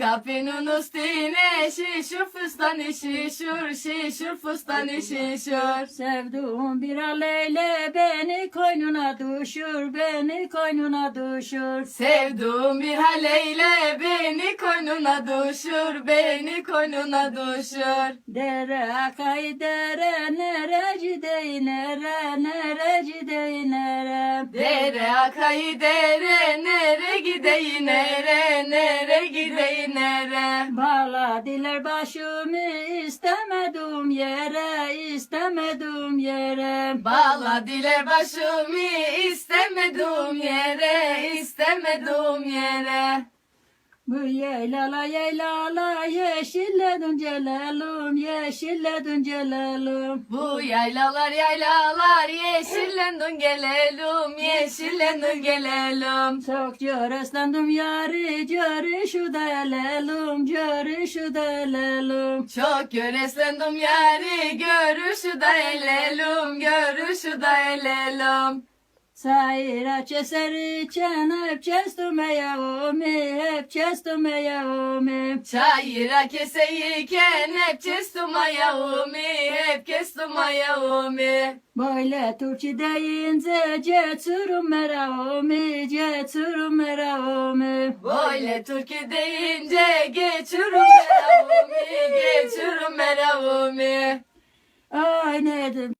Kapının üstüne şişur fıstanı şişur şişur fıstanı şişur. Sevduğum bir aleyle beni koynuna düşür, beni koynuna düşür. Sevduğum bir haleyle beni koynuna düşür, beni koynuna düşür. Dere akay dere, nereci dey nere, nereci nere. Dere akayı dere, nere gideyi nere, nere gideyi nere. Bağladılar başımı istemedim yere, istemedim yere. Bağla dile başımı istemedim yere, istemedim yere. Bu yaylala yaylala yeşilledin celalım, yeşilledin celalım. Bu yaylalar yaylalar yeşillendin gelelim, yeşillendin gelelim. Çok cöreslendim yarı, görüşü de elelim, görüşü de elelim. Çok göreslendim yari, görüşü de elelim, görüşü de elelim. Sayra çeseri çen hep çestume yavumi, hep çestume yavumi. Çayıra keseyken hep kestim ayağımı, hep kestim ayağımı. Böyle Türkçe deyince cesurum meravumi, cesurum meravumi. Böyle Türkiye deyince geçiyorum meravımı, geçiyorum meravımı. Ay nedim